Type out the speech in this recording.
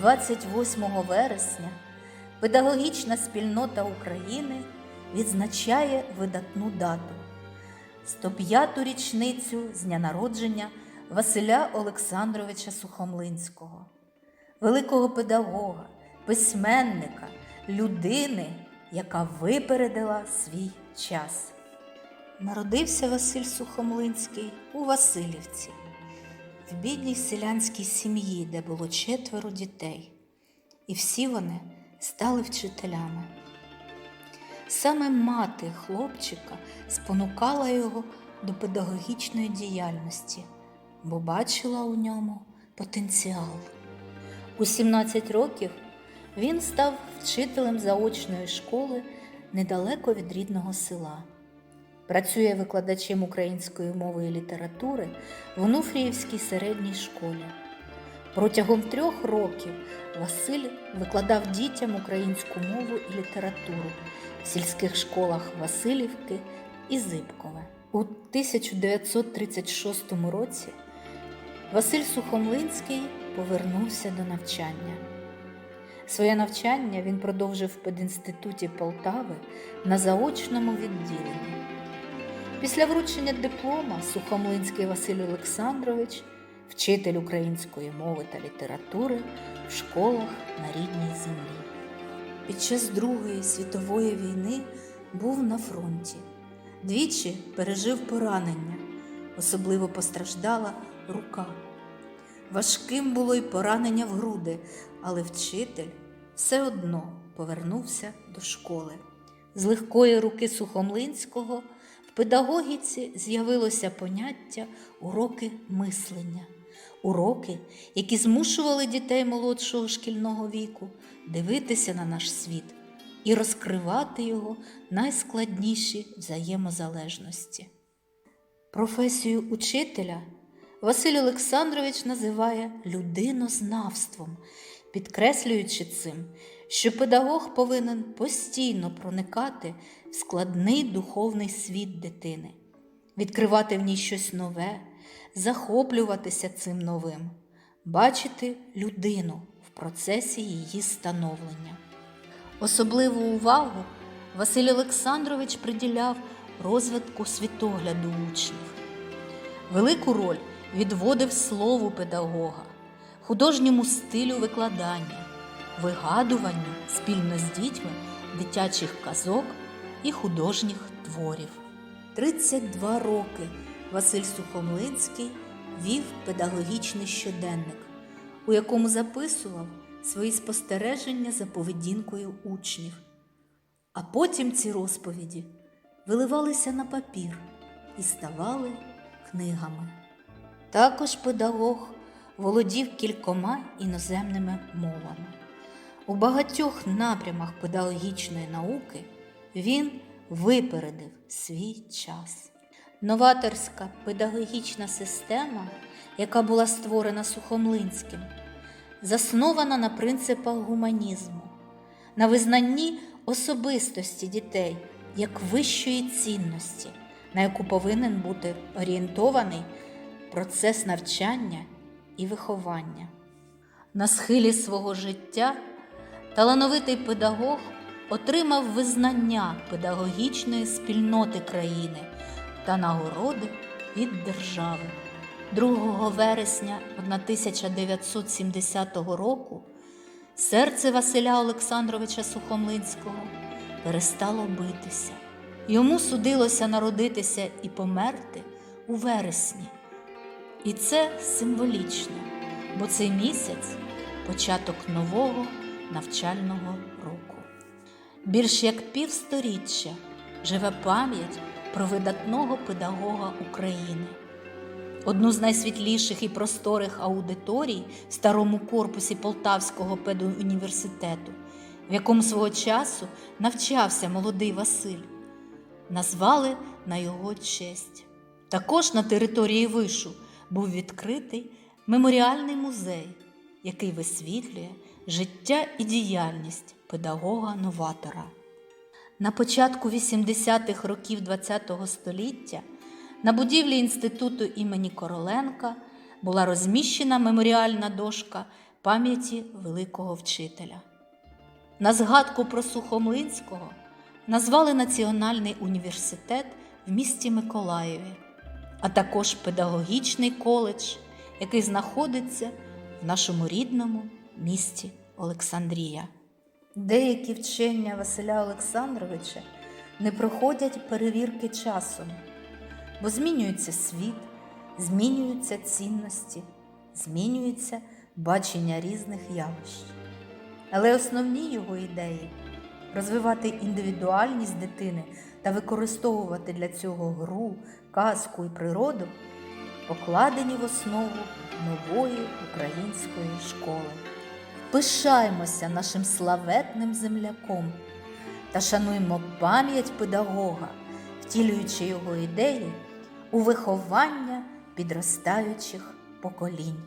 28 вересня педагогічна спільнота України відзначає видатну дату 105-ту річницю з дня народження Василя Олександровича Сухомлинського, великого педагога, письменника, людини, яка випередила свій час. Народився Василь Сухомлинський у Васильівці, в бідній селянській сім'ї, де було четверо дітей, і всі вони стали вчителями. Саме мати хлопчика спонукала його до педагогічної діяльності, бо бачила у ньому потенціал. У 17 років він став вчителем заочної школи недалеко від рідного села. Працює викладачем української мови і літератури в Онуфріївській середній школі. Протягом трьох років Василь викладав дітям українську мову і літературу в сільських школах Васильівки і Зибкове. У 1936 році Василь Сухомлинський повернувся до навчання. Своє навчання він продовжив в пединституті Полтави на заочному відділенні. Після вручення диплома Сухомлинський Василь Олександрович, вчитель української мови та літератури в школах на рідній землі. Під час Другої світової війни був на фронті. Двічі пережив поранення, особливо постраждала рука. Важким було й поранення в груди, але вчитель все одно повернувся до школи. З легкої руки Сухомлинського педагогіці з'явилося поняття уроки мислення, уроки, які змушували дітей молодшого шкільного віку дивитися на наш світ і розкривати його найскладніші взаємозалежності. Професію учителя Василь Олександрович називає людинознавством, підкреслюючи цим, що педагог повинен постійно проникати в складний духовний світ дитини, відкривати в ній щось нове, захоплюватися цим новим, бачити людину в процесі її становлення. Особливу увагу Василь Олександрович приділяв розвитку світогляду учнів. Велику роль відводив слову педагога, художньому стилю викладання, вигадуванню спільно з дітьми дитячих казок і художніх творів. 32 роки Василь Сухомлинський вів педагогічний щоденник, у якому записував свої спостереження за поведінкою учнів. А потім ці розповіді виливалися на папір і ставали книгами. Також педагог володів кількома іноземними мовами. У багатьох напрямах педагогічної науки він випередив свій час. Новаторська педагогічна система, яка була створена Сухомлинським, заснована на принципах гуманізму, на визнанні особистості дітей як вищої цінності, на яку повинен бути орієнтований процес навчання і виховання. На схилі свого життя талановитий педагог отримав визнання педагогічної спільноти країни та нагороди від держави. 2 вересня 1970 року серце Василя Олександровича Сухомлинського перестало битися. Йому судилося народитися і померти у вересні. І це символічно, бо цей місяць початок нового навчального року. Більш як півсторіччя живе пам'ять про видатного педагога України. Одну з найсвітліших і просторих аудиторій в старому корпусі Полтавського педуніверситету, в якому свого часу навчався молодий Василь, назвали на його честь. Також на території вишу був відкритий меморіальний музей, який висвітлює життя і діяльність педагога-новатора. На початку 80-х років ХХ століття на будівлі інституту імені Короленка була розміщена меморіальна дошка пам'яті великого вчителя. На згадку про Сухомлинського назвали Національний університет в місті Миколаєві, а також педагогічний коледж, який знаходиться в нашому рідному місті Олександрія. Деякі вчення Василя Олександровича не проходять перевірки часом, бо змінюється світ, змінюються цінності, змінюється бачення різних явищ. Але основні його ідеї розвивати індивідуальність дитини та використовувати для цього гру, казку і природу покладені в основу нової української школи. Пишаємося нашим славетним земляком та шануємо пам'ять педагога, втілюючи його ідеї у виховання підростаючих поколінь.